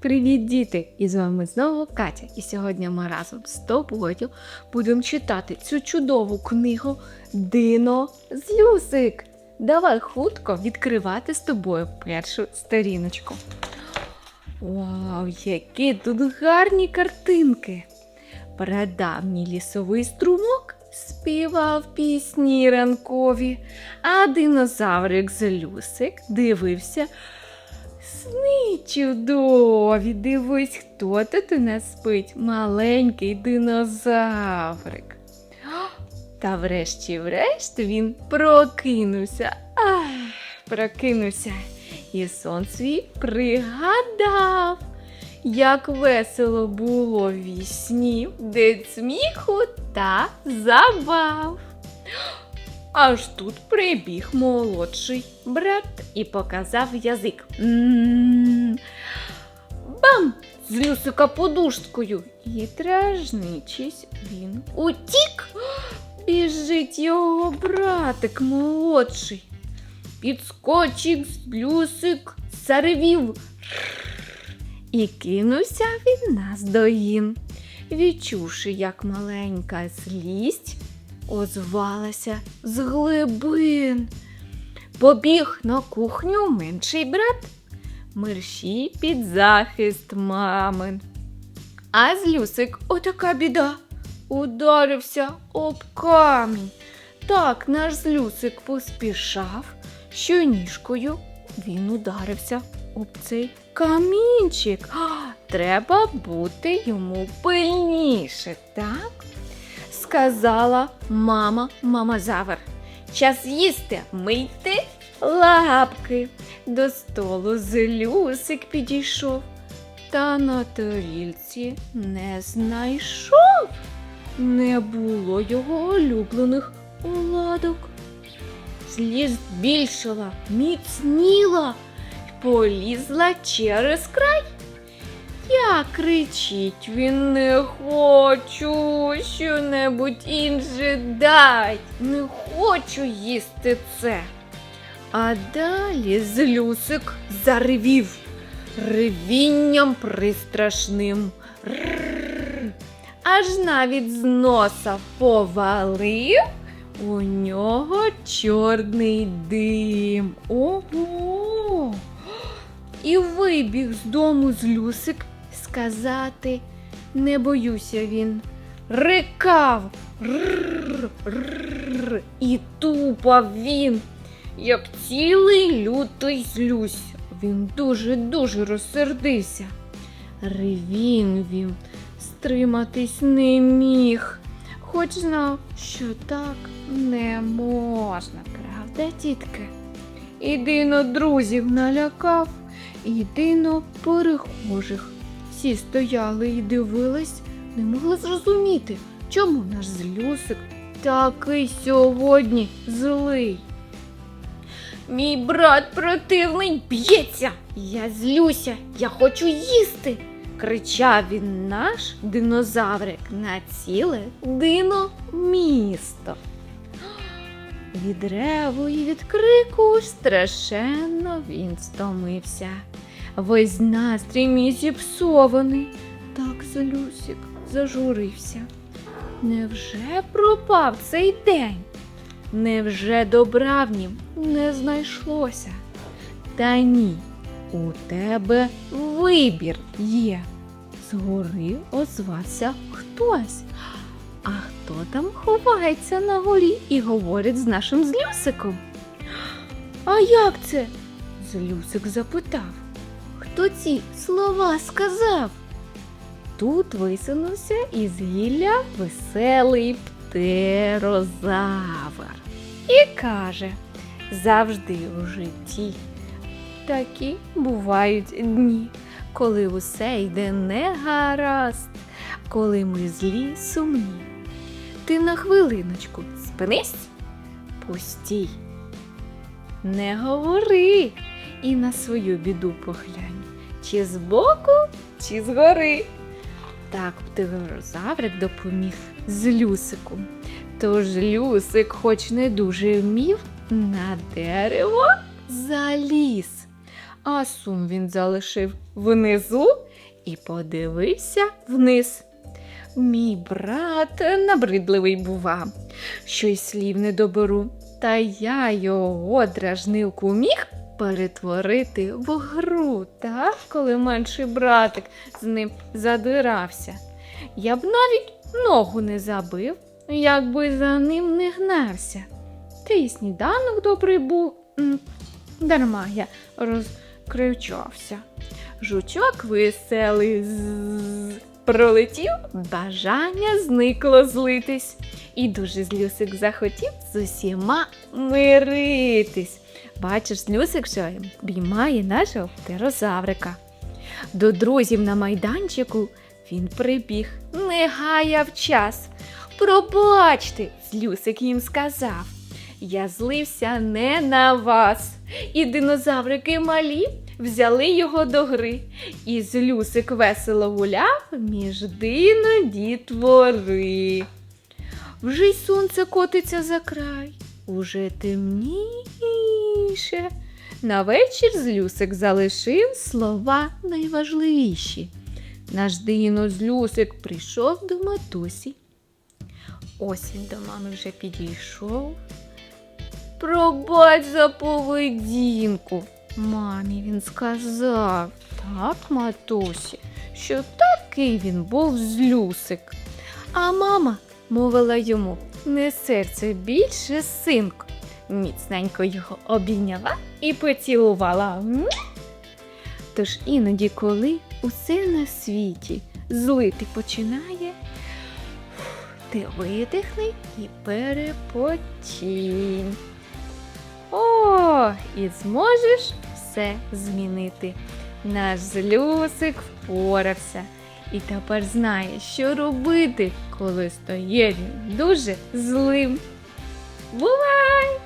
Привіт, діти! І з вами знову Катя. І сьогодні ми разом з тобою будемо читати цю чудову книгу Дино Злюсик. Давай хутко відкривати з тобою першу сторіночку. Вау, які тут гарні картинки! Прадавній лісовий струмок співав пісні ранкові, а динозаврик Злюсик дивився Сни чудові, дивись, хто тут у нас спить, маленький динозаврик. Та врешті-врешт він прокинувся. Ах, прокинувся. І сон свій пригадав, як весело було вісні, де сміху та забав. Аж тут прибіг молодший брат і показав язик. Бам! З Люсика подушкою. І дражничись він утік. Біжить його братик молодший. Підскочив з Люсик, заревів і кинувся від нас до гін. Відчувши, як маленька злість озвалася з глибин. Побіг на кухню менший брат, мерщій під захист мамин. А злюсик отака біда. Ударився об камінь. Так наш злюсик поспішав, що ніжкою він ударився об цей камінчик. Треба бути йому пильніше, так? Сказала мама мамазавр. Час їсти, мийте лапки. До столу злюсик підійшов, та на тарілці не знайшов. Не було його улюблених оладок. Злість більшала, міцніла полізла через край. Я кричить, він не хочу що-небудь інше дай, не хочу їсти це. А далі злюсик заревів ревінням пристрашним. Рррр. Аж навіть з носа повалив у нього чорний дим. Ого! І вибіг з дому злюсик сказати не боюся він. Рикав рррр, рррр, і тупав він, як цілий лютий злюсь. Він дуже-дуже розсердився. Ревін він стриматись не міг, хоч знав, що так не можна, правда, тітки? Ідино друзів налякав, ідино перехожих. Всі стояли і дивились, не могли зрозуміти, чому наш злюсик такий сьогодні злий. Мій брат противний б'ється. Я злюся, я хочу їсти. кричав він наш динозаврик на ціле дино місто. Від реву і від крику страшенно він стомився. Весь настрій мій зіпсований. Так Злюсик зажурився. Невже пропав цей день? Невже добра в нім не знайшлося? Та ні, у тебе вибір є. Згори озвався хтось. А хто там ховається на горі і говорить з нашим злюсиком? А як це? Злюсик запитав. Хто ці слова сказав? Тут висунувся із гілля веселий птерозавр і каже, завжди у житті такі бувають дні, коли усе йде негаразд, коли ми злі сумні. Ти на хвилиночку спинись, пустій. Не говори і на свою біду поглянь, чи збоку, чи згори. Так птерозаврик допоміг з Люсику. Тож Люсик, хоч не дуже вмів, на дерево заліз. А сум він залишив внизу і подивився вниз. Мій брат набридливий бува, що й слів не доберу, та я його дражнилку міг перетворити в гру, так, коли менший братик з ним задирався. Я б навіть ногу не забив, якби за ним не гнався. Та й сніданок добрий був, дарма я розкричався. Жучок веселий з пролетів, бажання зникло злитись. І дуже злюсик захотів з усіма миритись. Бачиш, злюсик що обіймає нашого птерозаврика. До друзів на майданчику він прибіг, не гаяв час. Пробачте, злюсик їм сказав. Я злився не на вас. І динозаврики малі взяли його до гри. І злюсик весело гуляв між дино дітвори. Вже й сонце котиться за край, уже темніше. На вечір злюсик залишив слова найважливіші. Наш дино злюсик прийшов до матусі. Ось він до мами вже підійшов. Пробач за поведінку. Мамі він сказав, так, матусі, що такий він був злюсик. А мама мовила йому не серце більше, синку. Міцненько його обійняла і поцілувала. Тож іноді, коли усе на світі злити починає, ти видихни і перепочинь. О, і зможеш все змінити. Наш злюсик впорався і тепер знає, що робити, коли стає він дуже злим. Бувай!